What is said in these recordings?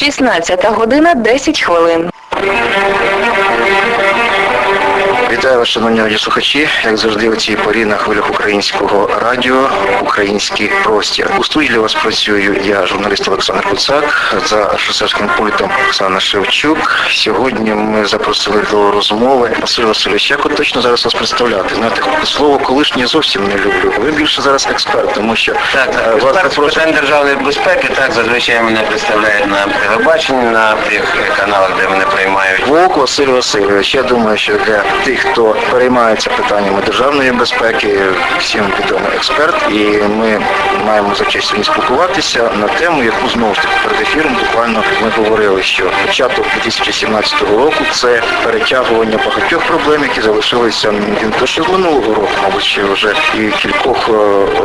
16 година 10 хвилин. Вітаю вас, шановні радіослухачі. Як завжди, у цій порі на хвилях українського радіо Український простір. У студії для вас працюю я, журналіст Олександр Куцак, за режисерським пультом Оксана Шевчук. Сьогодні ми запросили до розмови Василя Васильовича. Як точно зараз вас представляти? Знаєте, слово колишнє зовсім не люблю. Ви більше зараз експерт, тому що Так, е, вас експерт питань державної безпеки, так, зазвичай мене представляють на телебаченні, на тих каналах, де мене приймають. Вовк Василь Васильович, я думаю, що для тих, хто переймається питаннями державної безпеки, всім відомий експерт, і ми маємо за честь сьогодні спілкуватися на тему, яку знову ж таки перед ефіром буквально ми говорили, що початок 2017 року це перетягування багатьох проблем, які залишилися не то що минулого року, мабуть, ще вже і кількох е,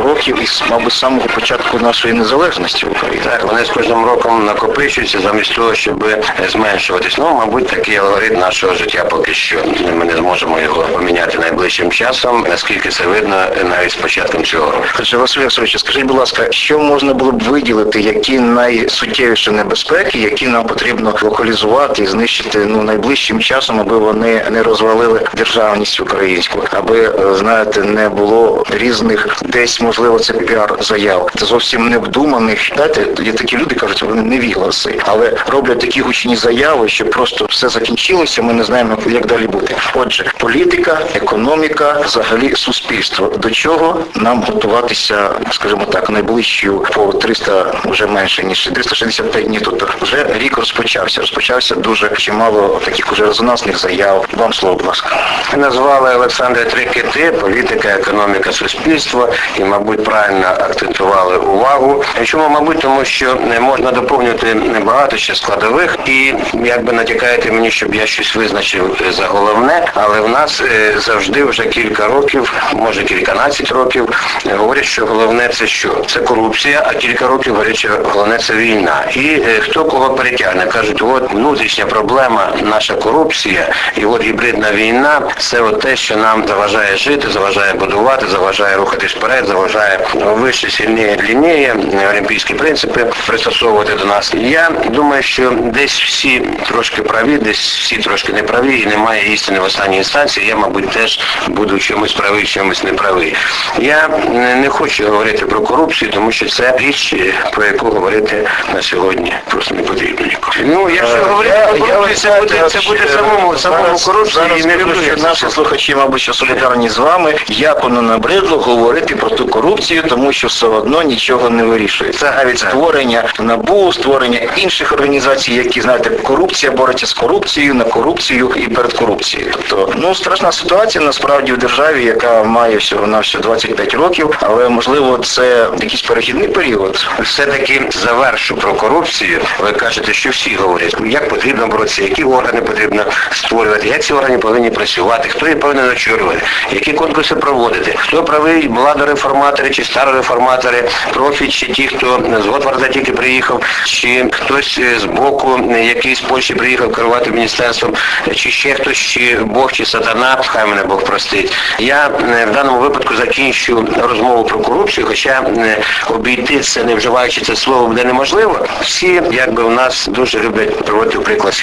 років, із мабуть з самого початку нашої незалежності в Україні. Так, вони з кожним роком накопичуються замість того, щоб зменшуватись. Ну, мабуть, такий алгоритм нашого життя поки що. Ми не зможемо його поміняти найближчим часом, наскільки це видно навіть з початком цього року. Отже, Василь Васильович, скажіть, будь ласка, що можна було б виділити, які найсуттєвіші небезпеки, які нам потрібно локалізувати і знищити ну найближчим часом, аби вони не розвалили державність українську, аби е, знаєте, не було різних десь, можливо, це піар заяв, це зовсім невдуманих. Знаєте, є такі люди, кажуть, вони невігласи, але роблять такі гучні заяви, що просто все закінчилося. Ми не знаємо, як далі бути. Отже, політика, економіка, взагалі суспільство. До чого нам готуватися, скажімо так, найближчу по 300, вже менше ніж 365 днів. Тобто вже рік розпочався. Розпочався дуже чимало таких уже резонансних заяв. Вам слово, будь ласка. Назвали Олександра три кити, політика, економіка, суспільство, і, мабуть, правильно акцентували увагу. Чому, мабуть, тому що не можна доповнювати багато ще складових, і якби натякаєте мені, щоб я щось визначив за головне, але в нас е, завжди вже кілька років, може кільканадцять років, говорять, що головне це що? Це корупція, а кілька років говорять, що головне це війна. І е, хто кого перетягне, кажуть, от внутрішня проблема, наша корупція, і от гібридна війна, це от те, що нам заважає жити, заважає будувати, заважає рухатись вперед, заважає вище, сильніше, длинніє, олімпійські принципи пристосовувати до нас. Я думаю, що десь всі трошки праві, десь всі трошки не праві, і немає істини в останній інстанції. Я, мабуть, теж буду чомусь правий, чомусь не правий. Я не хочу говорити про корупцію, тому що це річ, е, про яку говорити на сьогодні просто не потрібно нікому. Ну, якщо Е, говорити про корупцію, це буде, це буде самому, самому зараз- зараз і не люблю. Наші слухачі, мабуть, що солідарні з вами, як воно набридло говорити про ту корупцію, тому що все одно нічого не вирішується. Навіть створення НАБУ, створення інших організацій, які, знаєте, корупція бореться з корупцією, на корупцію і перед корупцією. Тобто, ну, страшна ситуація насправді в державі, яка має всього на всього 25 років, але можливо це якийсь перехідний період. все-таки завершу про корупцію. Ви кажете, що всі говорять, як потрібно боротися, які органи потрібно створювати, як ці органи повинні працювати, хто їх повинен очолювати, які конкурси проводити, хто правий, младореформатори чи старореформатори, профі, чи ті, хто з Готварда тільки приїхав, чи хтось з боку, який з Польщі приїхав керувати міністерством, чи ще хтось, чи Бог, чи сатана, хай мене Бог простить. Я е, в даному випадку закінчу розмову про корупцію, хоча е, обійти це, не вживаючи це слово, буде неможливо. Всі, якби у нас дуже люблять проводити приклад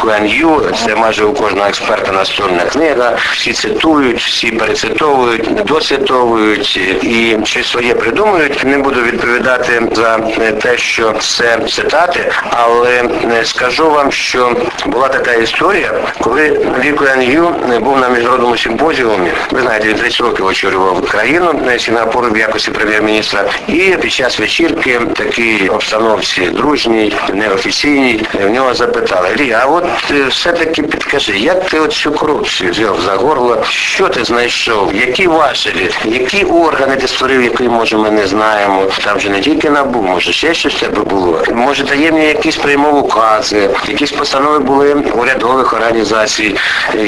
Куан Ю, це майже у кожного експерта настольна книга. Всі цитують, всі перецитовують, доцитовують і щось своє придумують. Не буду відповідати за е, те, що це цитати, але е, скажу вам, що була така історія, коли Лі Куан Ю був на міжнародному симпозіумі. Ви знаєте, він 30 років очолював країну на Сінгапуру в якості прем'єр-міністра. І під час вечірки в такій обстановці дружній, неофіційній, в нього запитали, Лі, а от е, все-таки підкажи, як ти от цю корупцію взяв за горло, що ти знайшов, які важелі, які органи ти створив, які, може, ми не знаємо. Там же не тільки НАБУ, може ще щось тебе було. Може, таємні якісь приймов укази, якісь постанови були урядових організацій,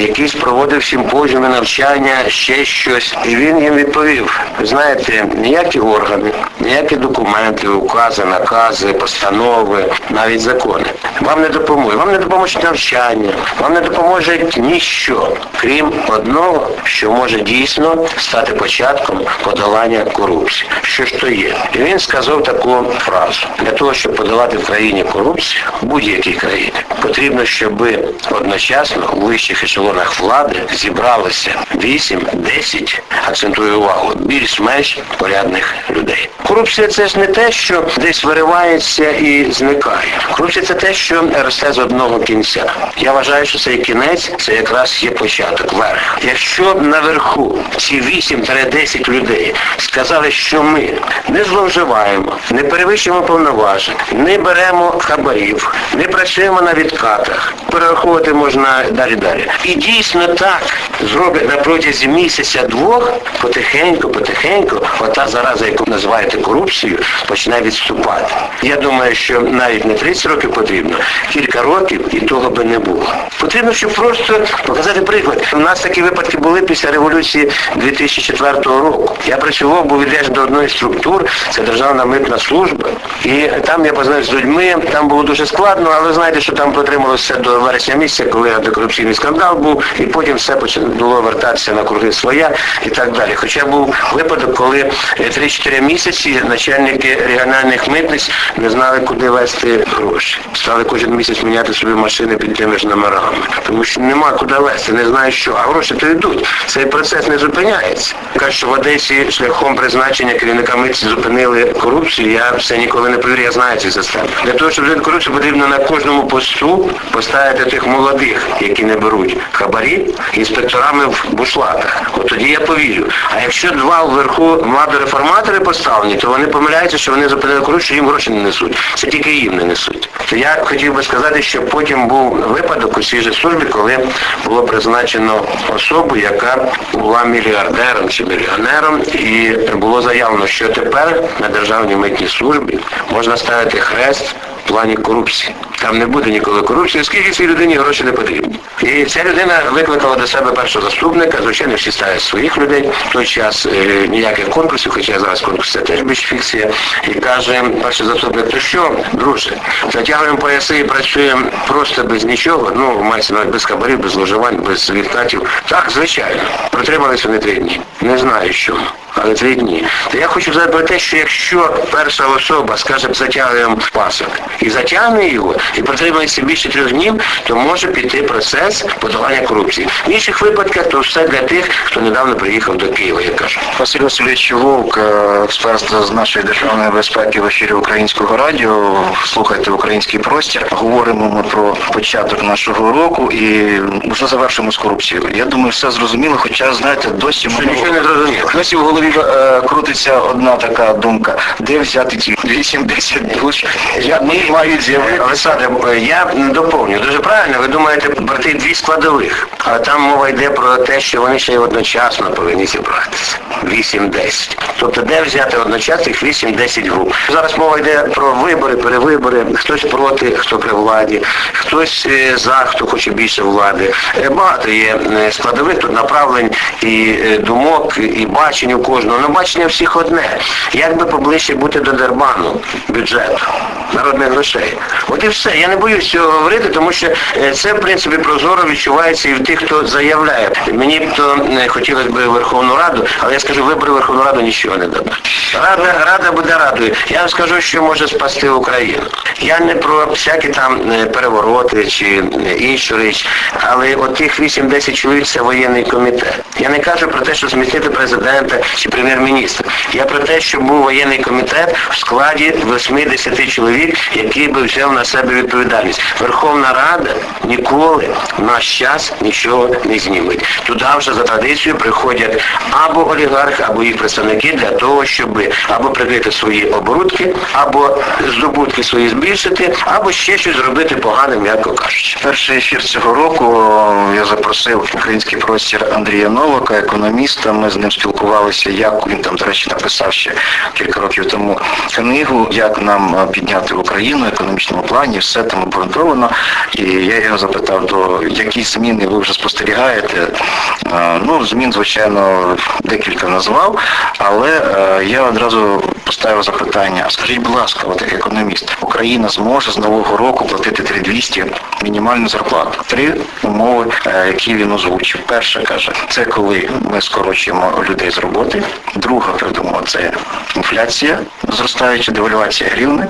якийсь проводив симпозіуми, навчання, ще щось. І він їм відповів, знаєте, ніякі органи, ніякі документи, укази, накази, постанови, навіть закони. Вам не допоможуть. Вам не допоможе навчання, вам не допоможе ніщо, крім одного, що може дійсно стати початком подолання корупції. Що ж то є? І він сказав таку фразу. Для того, щоб подолати в країні корупцію, в будь-якій країні, потрібно, щоб одночасно у вищих ешелонах влади зібралося 8-10, акцентую увагу, більш-менш порядних людей. Корупція це ж не те, що десь виривається і зникає. Корупція це те, що росте з одного кінця. Я вважаю, що цей кінець це якраз є початок, верх. Якщо наверху ці 8-10 людей сказали, що ми не зловживаємо, не перевищуємо повноважень, не беремо хабарів, не працюємо на відкатах, перераховувати можна далі далі. І дійсно так зроблять на протязі місяця-двох, потихеньку, потихеньку, ота зараза, яку називаєте корупцією, почне відступати. Я думаю, що навіть не 30 років потрібно, кілька років і того би не було. Потрібно, щоб просто показати приклад. У нас такі випадки були після революції 2004 року. Я працював, був відряджений до одної структур, це Державна митна служба. І там я познайомився з людьми, там було дуже складно, але знаєте, що там протрималося до вересня місяця, коли антикорупційний скандал був, і потім все почало вертатися на круги своя і так далі. Хоча був випадок, коли е, 3-4 місяці начальники регіональних митниць не знали, куди вести гроші. Стали кожен місяць міняти собі машини під тими ж номерами. Тому що нема куди вести, не знаю що. А гроші то йдуть. Цей процес не зупиняється. Кажуть, що в Одесі шляхом призначення керівника митниці зупинили корупцію. Я все ніколи не повірю, я знаю ці системи. Для того, щоб зупинити корупцію, потрібно на кожному посту поставити тих молодих, які не беруть хабарі, інспекторами в бушлатах. От тоді я повірю. А якщо два вверху влади реформатори поставлені, то вони помиляються, що вони зупинили корупцію, їм гроші не несуть. Це тільки їм не несуть. То я хотів би сказати, що потім був випадок у цій же службі, коли було призначено особу, яка була мільярдером чи мільйонером, і було заявлено, що тепер на державній митній службі можна ставити хрест в плані корупції. Там не буде ніколи корупції, оскільки цій людині гроші не потрібні. І ця людина викликала до себе першого заступника, звичайно, всі ставлять своїх людей. В той час е, ніяких конкурсів, хоча зараз конкурс це теж більш фікція. І каже перший заступник, то що, друже, затягуємо пояси і працюємо просто без нічого, ну, мається без хабарів, без зловживань, без відкатів. Так, звичайно. Протрималися вони три дні. Не знаю що. Але три дні. То я хочу сказати про те, що якщо перша особа, скаже, затягуємо пасок і затягне його, і протримається більше трьох днів, то може піти процес подолання корупції. В інших випадках то все для тих, хто недавно приїхав до Києва, я кажу. Василь Васильович Вовк, е, експерт з нашої державної безпеки в ефірі Українського радіо. Слухайте український простір. Говоримо ми про початок нашого року і вже завершимо з корупцією. Я думаю, все зрозуміло, хоча, знаєте, досі Що ми- нічого не зрозуміло. Досі в голові е, крутиться одна така думка. Де взяти ті 8-10 душ, які мають з'явитися? Я доповню. Дуже правильно, ви думаєте брати дві складових. А там мова йде про те, що вони ще й одночасно повинні зібратися. 8-10. Тобто де взяти одночасно їх 8-10 груп. Зараз мова йде про вибори, перевибори, хтось проти, хто при владі, хтось е, за, хто хоче більше влади. Е, Багато є е, складових тут направлень і думок, і бачень у кожного. Ну бачення всіх одне. Як би поближче бути до дербану бюджету, народних грошей. От і все. Я не боюсь цього говорити, тому що е, це, в принципі, прозоро відчувається і в тих, хто заявляє. Мені б то е, хотілося б Верховну Раду, але я скажу, вибори Верховну Раду нічого не дадуть. Рада, рада буде радою. Я вам скажу, що може спасти Україну. Я не про всякі там е, перевороти чи іншу річ, але от тих 8-10 чоловік це воєнний комітет. Я не кажу про те, що змістити президента чи прем'єр-міністра. Я про те, що був воєнний комітет в складі 80 чоловік, який би взяв на себе відповідальність. Верховна Рада ніколи в наш час нічого не зніме. Туди вже за традицією приходять або олігархи, або їх представники для того, щоб або прикрити свої оборудки, або здобутки свої збільшити або ще щось зробити погане, м'яко кажучи. Перший ефір цього року я запросив український простір Андрія Новака, економіста. Ми з ним спілкувалися, як він там, до речі, написав ще кілька років тому книгу, як нам е, підняти Україну в економічному плані, все там обґрунтовано. І я його запитав, до які зміни ви вже спостерігаєте. Е, Ну, змін, звичайно, декілька назвав, але е, я одразу поставив запитання. А скажіть, будь ласка, от як економіст, Україна зможе з нового року платити 3200 мінімальну зарплату. Три умови, які він озвучив. Перша каже, це коли ми скорочуємо людей з роботи. Друга придумала це інфляція, зростаюча девальвація гривни.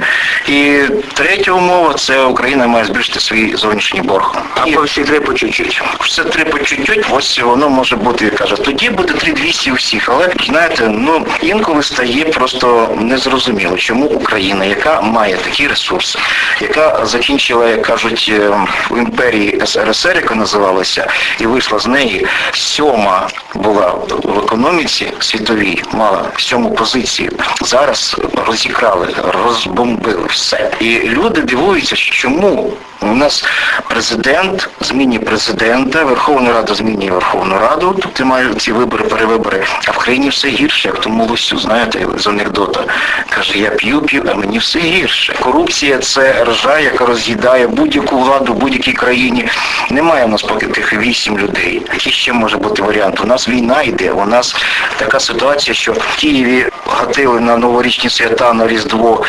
І третя умова це Україна має збільшити свій зовнішній борг. Або всі три по чуть-чуть. Все три по чуть-чуть, ось воно може бути, каже, тоді буде 3200 у всіх. Але знаєте, ну інколи стає просто незрозуміло, чому Україна, яка має такі ресурси, яка закінчила, як кажуть, е, в імперії СРСР, яка називалася, і вийшла з неї сьома була в економіці світовій, мала сьому позицію. Зараз розікрали, розбомбили все. І люди дивуються, чому у нас президент змінює президента, Верховна Рада змінює Верховну Раду, тобто мають ці вибори, перевибори, а в країні все гірше, як тому Лосю, знаєте, з анекдота. Каже, я п'ю, п'ю, а мені все гірше. Корупція це ржа, яка роз'їдає будь-яку владу в будь-якій країні. Немає у нас поки тих вісім людей. Який ще може бути варіант? У нас війна йде, у нас така ситуація, що в Києві гатили на новорічні свята, на Різдво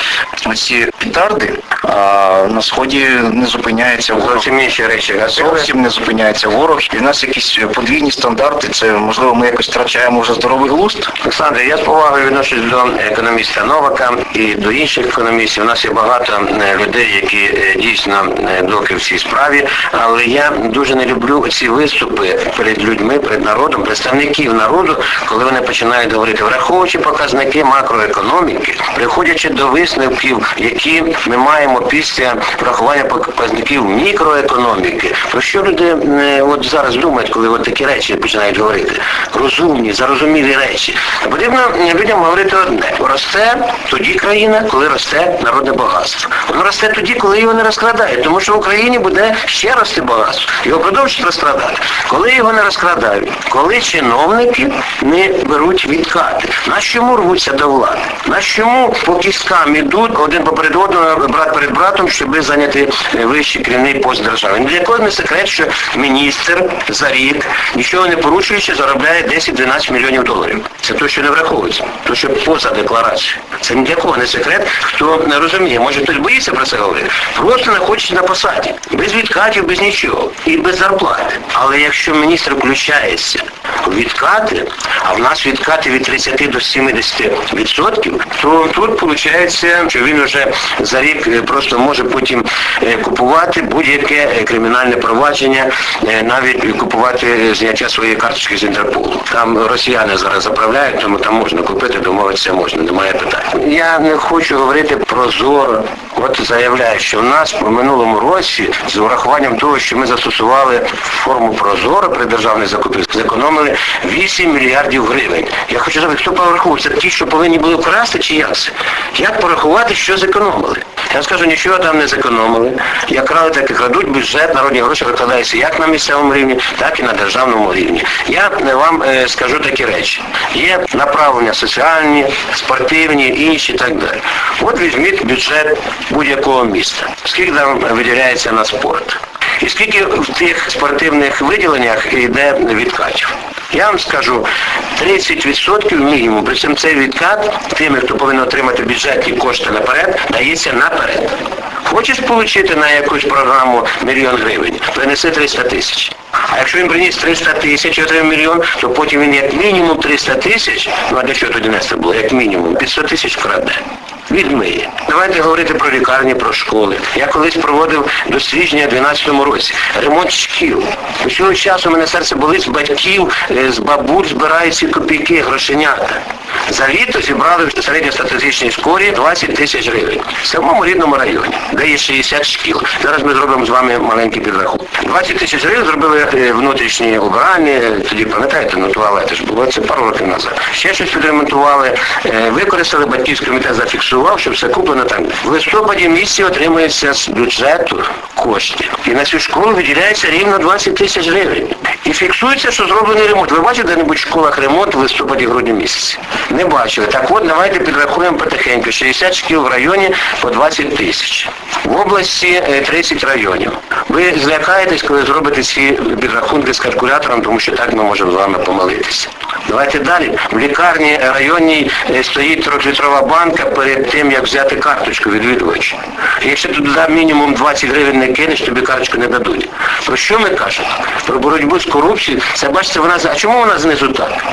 ці петарди, а на сході не зупиняється ворог. Зовсім інші речі. Зовсім не зупиняється ворог. І в нас якісь подвійні стандарти. Це можливо ми якось втрачаємо вже здоровий глузд. Олександр, я з повагою відношусь до економіста Новака і до інших економістів. У нас є багато е, людей, які е, дійсно е, доки в цій справі, але я дуже не люблю ці виступи перед людьми, перед народом, представників народу, коли вони починають говорити, враховуючи показники макроекономіки, приходячи до висновків, які ми маємо після врахування показників мікроекономіки. Про що люди е, от зараз думають, коли от такі речі починають говорити? Розумні, зарозумілі речі. Потрібно е, людям говорити одне. Росте тоді країна, коли росте народне багатство. Воно росте тоді, коли його не розкрадають, тому що в Україні буде ще рости багатство. Його продовжують розкрадати. Коли його не розкрадають, коли чиновники не беруть відкати. На чому рвуться до влади? На чому по кісткам ідуть один поперед одного, брат перед братом, щоб зайняти е, вищий керівний пост держави. Для кого не секрет, що міністр за рік, нічого не порушуючи, заробляє 10-12 мільйонів доларів. Це то, що не враховується, то, що поза декларацією. Це ні для кого не секрет, хто не розуміє. Може хтось боїться про це говорити? Просто знаходиться на посаді, без відкатів, без нічого і без зарплати. Але якщо міністр включається у відкати, а в нас відкати від 30 до 70 відсотків, то тут виходить, що він вже за рік е, просто може потім е, купувати будь-яке е, кримінальне провадження, е, навіть купувати е, зняття своєї карточки з Інтерполу. Там росіяни зараз заправляють, тому там можна купити, домовитися можна, немає питань. Я не хочу говорити прозоро. От заявляю, що в нас в минулому році з урахуванням того, що ми застосували форму прозоро при державних закупівлях, зекономили 8 мільярдів гривень. Я хочу знати, хто порахував? Це ті, що повинні були вкрасти, чи як це? Як порахувати, що зекономили? Я скажу, нічого там не зекономили. Як крали, так і крадуть бюджет, народні гроші викладаються як на місцевому рівні, так і на державному рівні. Я вам е, скажу такі речі. Є направлення соціальні, спортивні, інші і так далі. От візьміть бюджет будь-якого міста. Скільки там виділяється на спорт? І скільки в тих спортивних виділеннях йде відкатів? Я вам скажу, 30% мінімум, при цьому цей відкат тими, хто повинен отримати бюджетні кошти наперед, дається наперед. Хочеш отримати на якусь програму мільйон гривень, принеси 300 тисяч. А якщо він приніс 300 тисяч отримав мільйон, то потім він як мінімум 300 тисяч, ну а для чого тоді нести було, як мінімум, 500 тисяч вкраде. Відмиє. Давайте говорити про лікарні, про школи. Я колись проводив дослідження у 2012 році. Ремонт шкіл. До цього часу мене серце болить з батьків, е, з бабуль збирають ці копійки, грошенята. За літо зібрали в середньостатистичній скорі 20 тисяч гривень. В самому рідному районі, де є 60 шкіл. Зараз ми зробимо з вами маленький підрахунок. 20 тисяч гривень зробили е, внутрішні убиральні, тоді пам'ятаєте, ну туалети ж було це пару років назад. Ще щось відремонтували, е, використали, батьківський комітет зафіксував, що все куплено там. В листопаді місці отримується з бюджету кошти. І на цю школу виділяється рівно 20 тисяч гривень. І фіксується, що зроблений ремонт. Ви бачите де-небудь в школах ремонт в листопаді-грудні місяці? Не бачили. Так от давайте підрахуємо потихеньку. 60 шкіл в районі по 20 тисяч. В області е, 30 районів. Ви злякаєтесь, коли зробите ці підрахунки з калькулятором, тому що так ми можемо з вами помилитися. Давайте далі. В лікарні районній е, стоїть трьохлітрова банка перед тим, як взяти карточку відвідувача. Якщо ти туди мінімум 20 гривень не кинеш, тобі карточку не дадуть. Про що ми кажемо? Про боротьбу з корупцією. Це бачите, вона а чому вона знизу так?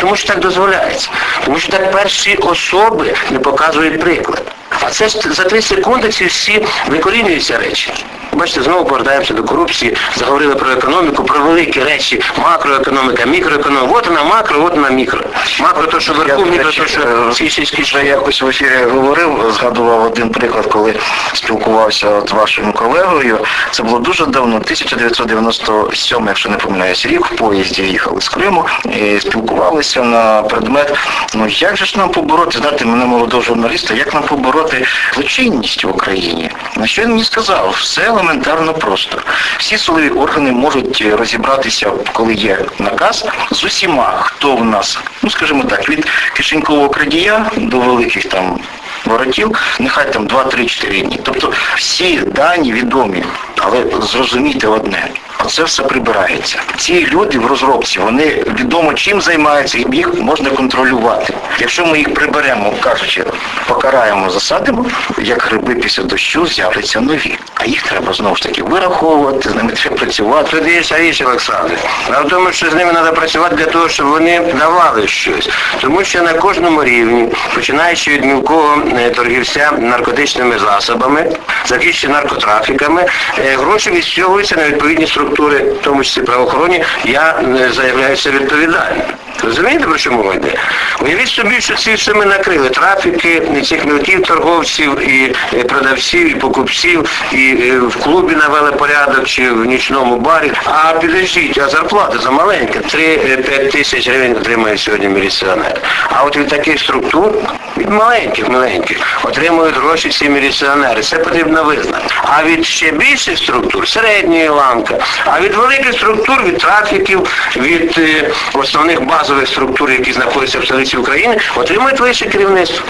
Тому що так дозволяється. Тому що так перші особи не показують приклад. А це ж за 3 секунди ці всі викорінюються речі. Бачите, знову повертаємося до корупції, заговорили про економіку, про великі речі, макроекономіка, мікроекономіка. От вона макро, от вона мікро. Макро то, що вверху, мікро то, що е, всі сільські Вже якось в ефірі говорив, згадував один приклад, коли спілкувався от з вашим колегою. Це було дуже давно, 1997, якщо не помиляюсь, рік в поїзді їхали з Криму і спілкувалися на предмет, ну як же ж нам побороти, знаєте, мене молодого журналіста, як нам побороти злочинність в Україні? На що він мені сказав? Все елементарно просто. Всі силові органи можуть розібратися, коли є наказ, з усіма, хто в нас, ну скажімо так, від кишенькового крадія до великих там воротів, нехай там 2-3-4 дні. Тобто всі дані відомі, але зрозумійте одне. Оце все прибирається. Ці люди в розробці, вони відомо чим займаються, і їх можна контролювати. Якщо ми їх приберемо, кажучи, покараємо, засадимо, як гриби після дощу з'являться нові. А їх треба знову ж таки вираховувати, з ними треба працювати. Тут є річ, Олександр. А в що з ними треба працювати для того, щоб вони давали щось. Тому що на кожному рівні, починаючи від мілкого е, торгівця наркотичними засобами, закінчуючи наркотрафіками, е, гроші відстягуються на відповідні структури, в тому числі правоохоронні, я е, заявляюся відповідальним. Розумієте, про що мова йде? Уявіть собі, що ці все ми накрили. Трафіки і цих мілків торговців, і е, продавців, і покупців, і е, в клубі навели порядок, чи в нічному барі. А підождіть, а зарплата за маленька. 3-5 тисяч гривень отримує сьогодні міліціонер. А от від таких структур, від маленьких, маленьких, отримують гроші ці міліціонери. Це потрібно визнати. А від ще більших структур, середньої ланка, а від великих структур, від трафіків, від е, основних базових структур, які знаходяться в столиці України, отримують вище керівництво.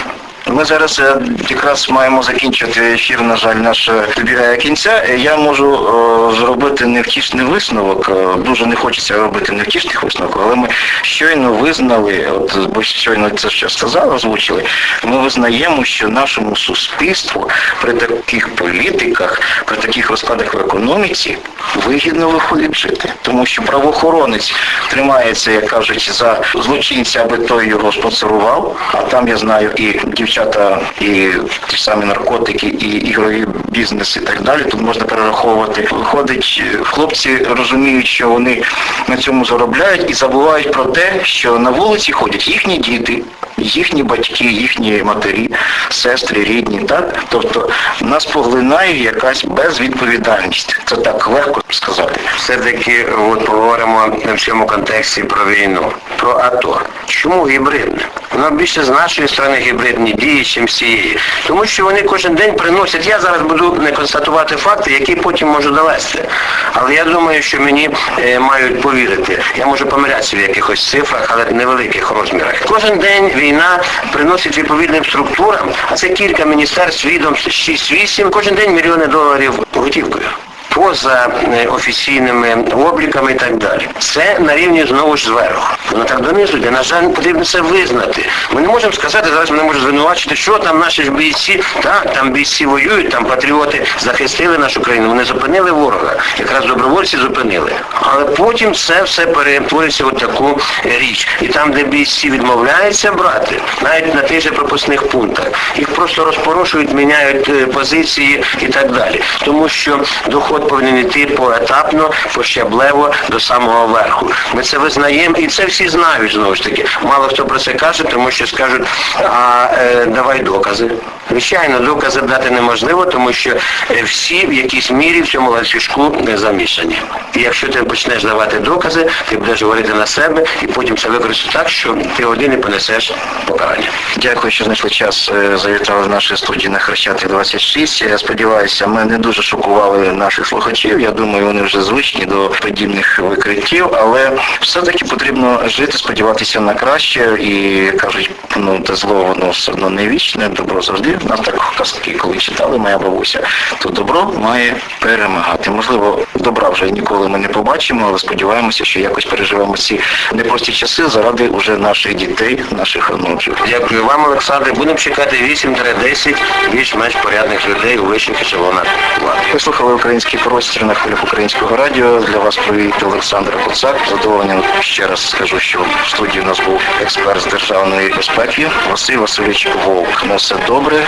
Ми зараз е, якраз маємо закінчити ефір, на жаль, наш е, добігає кінця. Е, Я можу зробити невтішний висновок. Дуже не хочеться робити невтішних висновків, але ми щойно визнали, от бо щойно це що сказали, озвучили, ми визнаємо, що нашому суспільству при таких політиках, при таких розкладах в економіці вигідно виходить жити. Тому що правоохоронець тримається, як кажуть, за злочинця, аби той його спонсорував, а там я знаю і дівчата, і ті самі наркотики, і ігрові бізнес, і так далі. Тут можна перераховувати. Виходить, хлопці розуміють, що вони на цьому заробляють і забувають про те, що на вулиці ходять їхні діти, їхні батьки, їхні матері, сестри, рідні, так? Тобто нас поглинає якась безвідповідальність. Це так легко сказати. Все-таки от поговоримо в цьому контексті про війну, про АТО. Чому гібридне? Воно більше з нашої сторони гібридні дії, ніж з цієї. Тому що вони кожен день приносять. Я зараз буду не констатувати факти, які потім можу довести. Але я думаю, що мені е, мають повірити. Я можу помилятися в якихось цифрах, але невеликих розмірах. Кожен день війна приносить відповідним структурам, а це кілька міністерств, відомств, 6-8, кожен день мільйони доларів готівкою поза офіційними обліками і так далі. Це на рівні знову ж зверху. Воно так донизу, де, на жаль, потрібно це визнати. Ми не можемо сказати, зараз мене можуть звинувачити, що там наші ж бійці, так, там бійці воюють, там патріоти захистили нашу країну, вони зупинили ворога. Якраз добровольці зупинили. Але потім це все перетворюється в таку е, річ. І там, де бійці відмовляються брати, навіть на тих же пропускних пунктах, їх просто розпорошують, міняють е, позиції і так далі. Тому що доход повинен йти поетапно, пощаблево до самого верху. Ми це визнаємо і це всі знають знову ж таки. Мало хто про це каже, тому що скажуть, а е, давай докази. Звичайно, докази дати неможливо, тому що е, всі в якійсь мірі в цьому ланцюжку не замішані. І якщо ти почнеш давати докази, ти будеш говорити на себе і потім це використати так, що ти один і понесеш покарання. Дякую, що знайшли час. е, Завітали в нашій студії на Хрещатик 26. Я сподіваюся, ми не дуже шокували наших слухачів. Я думаю, вони вже звичні до подібних викриттів, але все-таки потрібно жити, сподіватися на краще і кажуть, ну те зло воно все одно не вічне, добро завжди. Нам так казки, коли читали моя бабуся, то добро має перемагати. Можливо, добра вже ніколи ми не побачимо, але сподіваємося, що якось переживемо ці непрості часи заради уже наших дітей, наших онуків. Дякую вам, Олександр. Будемо чекати 8-10 більш-менш порядних людей у вищих ешелонах влади. Ви слухали український простір на хвилях українського радіо. Для вас провів Олександр Куцак. Задоволенням ще раз скажу, що в студії у нас був експерт з державної безпеки Василь Васильович Вовк. На все добре.